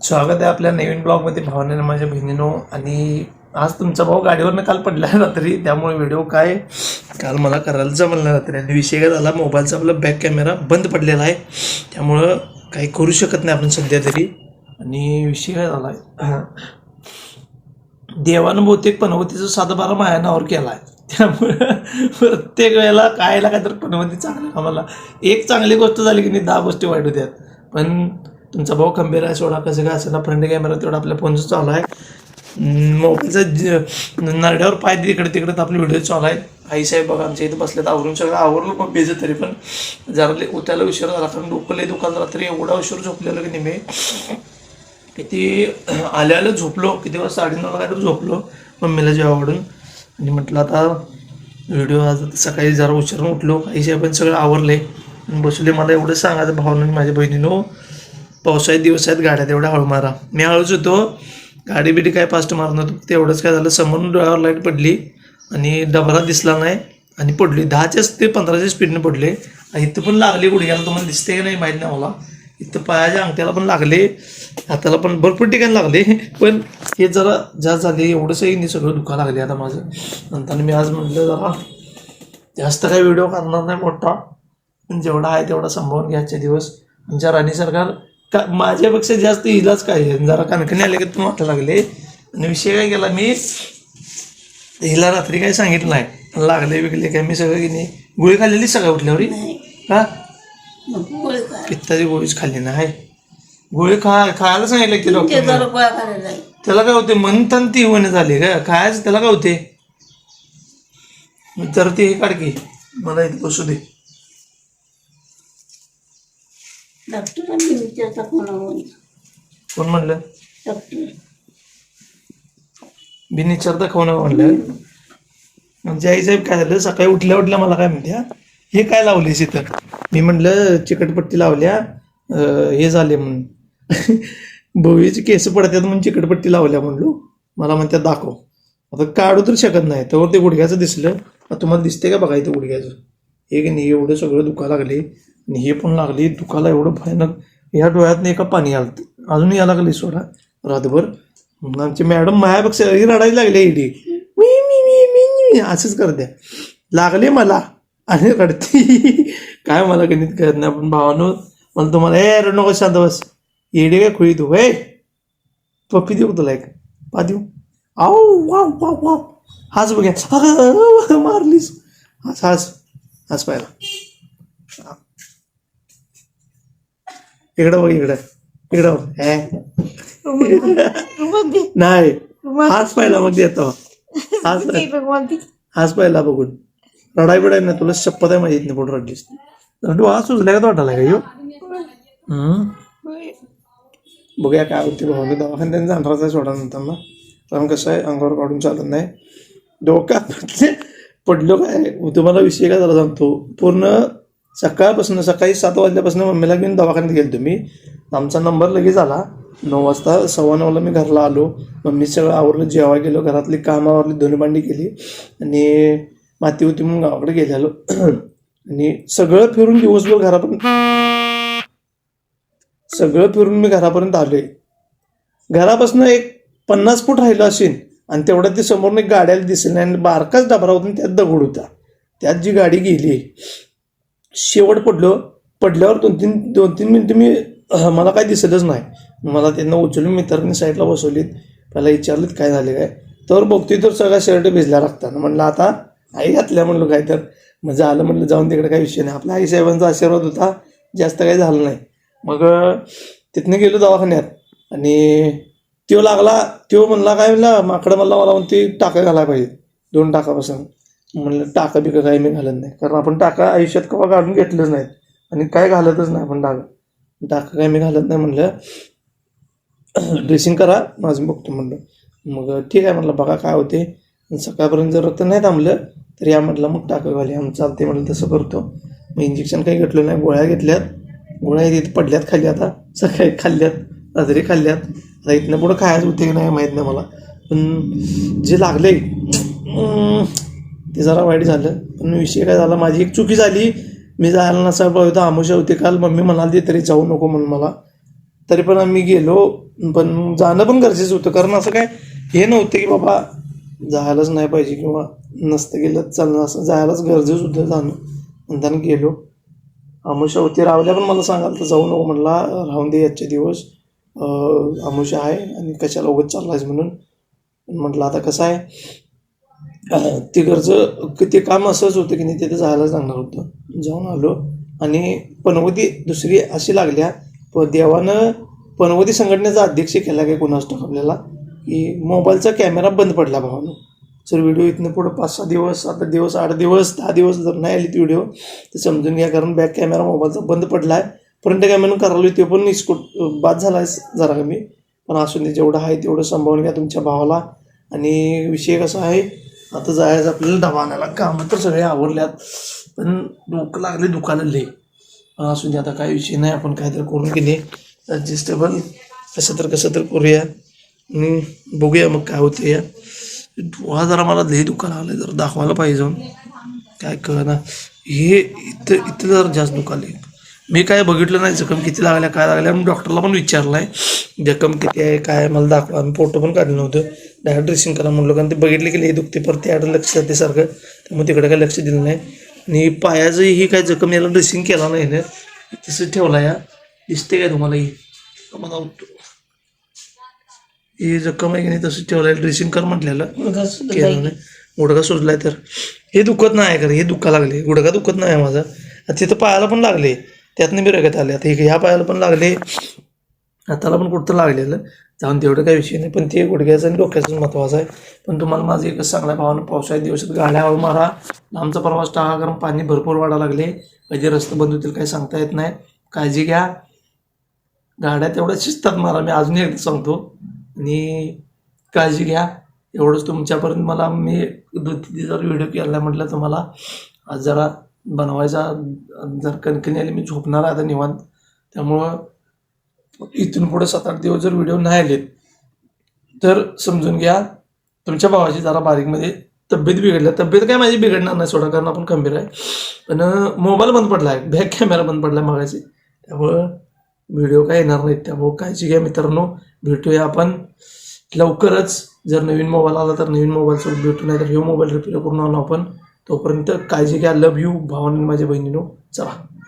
स्वागत आहे आपल्या नवीन ब्लॉगमध्ये भावने माझ्या बहिणीनो आणि आज तुमचा भाऊ गाडीवरनं काल पडला आहे रात्री. त्यामुळे व्हिडिओ काय काल मला करायला जमलं नाही रात्री. आणि विषय काय झाला मोबाईलचा आपला बॅक कॅमेरा बंद पडलेला आहे. त्यामुळं काही करू शकत नाही आपण सध्या तरी. आणि विषय काय झाला आहे देवानं बहुतेक पनवतीचं सातबारा बारा माया नावावर केला आहे त्यामुळं प्रत्येक वेळेला कायला काहीतरी पनवती चांगलं आम्हाला एक चांगली गोष्ट झाली की नाही दहा गोष्टी वाईट होत्यात. पण तुमचा भाऊ खंबीर आहे सोडा कसं काय असेल ना फ्रंट कॅमेरा तेवढा आपल्या फोनचं चालू आहे. मोबाईलचा नरड्यावर पाय तिकडे तिकडे आपले व्हिडिओ चालू आहे आई साहेब बघा आमच्या इथं बसल्यात आवरून सगळं आवरलं पण बेजे तरी पण. जरा उत्याला उशीर झाला कारण डोकले लय दुकान रात्री एवढा उशीर झोपलेलं की नाही मी. किती आल्या आल्या झोपलो किती वाजता नऊ काहीतरी झोपलो मम्मीला जेव्हा आवडून आणि म्हटलं आता व्हिडिओ आज सकाळी जरा उशीरून उठलो. काही पण सगळं आवरले बसले मला एवढं सांगायचं भावना माझ्या बहिणीनो. पावसाळ्यात दिवस आहेत गाड्या तेवढ्या हळू मारा. मी हळूच होतो गाडी बिडी काय फास्ट मारत नव्हतो तेवढंच काय झालं समोरून डोळ्यावर लाइट पडली आणि डबरा दिसला नाही आणि पडली. दहाच्याच ते पंधराच्या स्पीडने पडले. आणि इथं पण लागली गुडघ्याला तुम्हाला दिसते की नाही माहीत नाही मला. इथं पायाच्या अंगठ्याला पण लागले हाताला पण भरपूर ठिकाणी लागले. पण हे जरा जास्त झाले एवढंसंही नाही सगळं दुखा लागले आता माझं. नंतर मी आज म्हटलं जरा जास्त काही व्हिडिओ करणार नाही मोठा. पण जेवढा आहे तेवढा संभावून घ्यायचे दिवस. आमच्या राणी सरकार का माझ्यापेक्षा जास्त हिलाच काय. जरा कणकणी आले की तुम्ही वाटायला लागले. आणि विषय काय केला मी हिला रात्री काही सांगितलं नाही. लागले बिगले काय मी सगळं की नाही गोळी खाल्लेली सगळं उठल्यावर? का काय पित्ताची गोळीच खाल्ली नाही गोळी खा खायला सांगितलं की ते डॉक्टर. त्याला काय होते म्हणताना ती होणे झाली का खायचं त्याला काय होते? तर ते हे काढ की मला इथे बसू दे. डॉक्टरांनी विचारता कोणावर कोण म्हणलं? डॉक्टर. बिन विचारता खाऊ नका म्हणलं. म्हणजे आईसाहेब काय झालं सकाळी उठल्या उठल्या मला काय म्हणत्या हे काय लावलेस इथं? मी म्हणलं चिकटपट्टी लावल्या अं, हे झाले म्हणून. भोवीची केस पडतात म्हणून चिकटपट्टी लावल्या म्हणलो. मला म्हणत्या दाखव. आता काढू तर शकत नाही तर ते गुडघ्याचं दिसलं. आता तुम्हाला दिसते का बघा इथं गुडघ्याचं? हे की नाही एवढं सगळं दुखा लागले आणि हे पण लागली दुखाला एवढं भयानक. ह्या डोळ्यात एका पाणी आलं. अजून या लागले सोडा. रातभर. आमची मॅडम मायापेक्षा रडायला लागली इडी मी मी मी मी मी. असंच करते लागले मला. आणि रडती. काय मला गणित कळत नाही. पण भावानो मला तुम्हाला ए रड नको शांत बस. येडे काय खुळी तू? हे पप्पी देऊ तुला एक? पा देऊ. आऊ वाव वाव वाव. हाच बघ्या मारलीस. हाच हाच हाच पाहिला इकडं बघ इकडं. इकडं बघ. हे नाही. हाच पाहिला मग देतो. हाच पाहिला. हाच पाहिला बघून. रडाई बिडाई नाही तुला शपथ आहे माहीत नाही कुठं रडलीस. रडू हा सुचल्या का वाटायला का? हम्म बघूया काय होते भाऊ दवाखान्यात जाणारच आहे सोडा नंतर ना. कारण कसं आहे अंगावर काढून चालत नाही. डोक्यात पडले पडलो काय? तुम्हाला विषय काय झाला सांगतो. पूर्ण सकाळपासून सकाळी सात वाजल्यापासून मम्मीला घेऊन दवाखान्यात गेलो तुम्ही आमचा नंबर लगेच आला. नऊ वाजता सव्वा नऊला मी घरला आलो. मम्मी सगळं आवरलं जेवा गेलो. घरातली कामं आवरली धुणीभांडी केली. आणि माती होती म्हणून गावाकडे गेलेलो. आणि सगळं फिरून दिवसभर घरापर्यंत सगळं फिरून मी घरापर्यंत आलोय. घरापासून एक पन्नास फूट राहिलो असेल आणि तेवढ्यात ते समोरून एक गाड्याला दिसेल नाही. आणि बारकाच डबरा होता आणि त्यात दगड होता. त्यात जी गाडी गेली शेवट पडलो पडल्यावर दोन तीन दोन तीन मिनिटं मी मला काय दिसतच नाही. मला त्यांना उचलून मित्रांनी साईडला बसवलीत. पहिला विचारलीत काय झाले काय? तर बघतोय तर सगळा शर्ट भिजला लागताना म्हणलं आता आई घातल्या म्हणलं काय तर? म्हणजे मग झालं म्हटलं जाऊन तिकडे काही विषय नाही. आपल्या आईसाहेबांचा आशीर्वाद होता. जास्त काही झालं नाही. मग तिथनं गेलो दवाखान्यात. आणि त्यो लागला त्यो म्हणला काय म्हणला माकडं म्हणला मला म्हणते टाका घालायला पाहिजे दोन टाकापासून. म्हणलं टाका बिका काही मी घालत नाही. कारण आपण टाका आयुष्यात कवा काढून घेतलंच नाहीत. आणि काय घालतच नाही आपण टाका. टाका काही मी घालत नाही म्हणलं. ड्रेसिंग करा माझं बघतो म्हणलं. मग ठीक आहे म्हटलं बघा काय होते. सकाळपर्यंत जर रक्त नाही थांबलं तर या म्हटलं मग टाका घाली आम्ही चालते म्हणलं तसं करतो. मग इंजेक्शन काही घेतलं नाही गोळ्या घेतल्यात. गोळ्या तिथे पडल्यात खाली आता सकाळी खाल्ल्यात रात्री खाल्ल्यात. आता इथनं पुढं खायचं होते की नाही माहीत नाही मला. पण जे लागले ते जरा वाईट झालं. पण विषय काय झाला माझी एक चुकी झाली. मी जायला नसायला पाहिजे होतं. आमोशा होती काल. मम्मी म्हणाली तरी जाऊ नको म्हणून मला. तरी पण आम्ही गेलो. पण जाणं पण गरजेचं होतं. कारण असं काय हे नव्हतं की बाबा जायलाच नाही पाहिजे किंवा नसतं गेलं चालणं असं जायलाच गरजेचं होतं जाणं. म्हणताना गेलो. आमोशा होती. रावल्या पण मला सांगाल तर जाऊ नको म्हणला. राहून दे आजचे दिवस. आमोशा आहे आणि कशाला उगत चाललायच म्हणून. म्हटलं आता कसं आहे? तिकडचं ते ते काम असंच होतं की नाही तिथे जायलाच लागणार होतं. जाऊन आलो आणि पनवती दुसरी अशी लागल्या प देवानं पनवती संघटनेचा अध्यक्ष केला काय कोणास ठाऊक आपल्याला की मोबाईलचा कॅमेरा बंद पडला भावानं. सर व्हिडिओ इथनं पुढं पाच सहा दिवस सात दिवस आठ दिवस दहा दिवस जर नाही आली ती व्हिडिओ तर समजून घ्या कारण बॅक कॅमेरा मोबाईलचा बंद पडला आहे फ्रंट कॅमेरा करायला ते पण इस्कूट बाद झाला आहे जरा कमी. पण असून ते जेवढं आहे तेवढं सांभाळून घ्या तुमच्या भावाला. आणि विषय कसा आहे आता जायचं आपल्याला डबा आणायला कामं तर सगळे आवरल्यात. पण डोकं लागले दुकानात लय असू असून दे आता काय विषय नाही. आपण काहीतरी करून की नाही. ॲडजस्टेबल कसं तर कसं तर करूया. आणि बघूया मग काय होतं या. डोळा जरा मला लई दुकान आलं जरा दाखवायला पाहिजे काय कळना. हे इथं इथं जरा जास्त दुखाले मी काय बघितलं नाही जखम किती लागल्या काय लागल्या मी डॉक्टरला पण विचारलं आहे जखम किती आहे काय आहे मला दाखवा. आम्ही फोटो पण काढलं नव्हतं. डायरेक्ट ड्रेसिंग करा म्हणलं कारण ते बघितले की लई दुखते. परत त्याकडे लक्ष जाते सारखं. त्यामुळे तिकडे काही लक्ष दिलं नाही. आणि पायाचं ही काय जखम याला ड्रेसिंग केला नाही ना तसंच ठेवला या. दिसते काय तुम्हाला ही? मला ही जखम आहे की नाही तसंच ठेवलं आहे ड्रेसिंग कर म्हटलेलं. केलं नाही. गुडघा सुजलाय तर. हे दुखत नाही खरं. हे दुखा लागले. गुडघा दुखत नाही आहे माझा. तिथं पायाला पण लागले. त्यातनं मी रगत आले. आता एक ह्या पायाला पण लागले. हाताला पण कुठं लागलेलं. जाऊन तेवढं काही विषय नाही. पण ते गुडघ्याचं आणि डोक्याचं महत्त्वाचं आहे. पण तुम्हाला माझं एकच चांगल्या भावानं पावसाळ्यात दिवसात गाड्या हळू मारा. लांबचा प्रवास टाळा कारण पाणी भरपूर वाढा लागले. कधी रस्ते बंद होतील काही सांगता येत नाही. काळजी घ्या. गाड्या तेवढ्या शिजतात मला मी अजूनही एकदा सांगतो. आणि काळजी घ्या. एवढंच तुमच्यापर्यंत मला मी दोन तीन जर व्हिडिओ केला म्हटलं तुम्हाला आज जरा बनवायचा. जर कणकणी आली मी झोपणार आहे आता निवांत. त्यामुळं इथून पुढे सात आठ दिवस जर व्हिडिओ नाही आले तर समजून घ्या तुमच्या भावाची जरा बारीकमध्ये तब्येत बिघडल्या. तब्येत काय माझी बिघडणार नाही सोडा कारण आपण खंबीर आहे. पण मोबाईल बंद पडला आहे बॅक कॅमेरा बंद पडला आहे मागायचे त्यामुळं व्हिडिओ काय येणार नाहीत. त्यामुळं काळजी घ्या मित्रांनो. भेटूया आपण लवकरच. जर नवीन मोबाईल आला तर नवीन मोबाईलसोबत भेटू नाही तर हे मोबाईल रिपेअर करून आलो आपण. तोपर्यंत काळजी घ्या. लव यू भावानी माझ्या बहिणीनो. चला.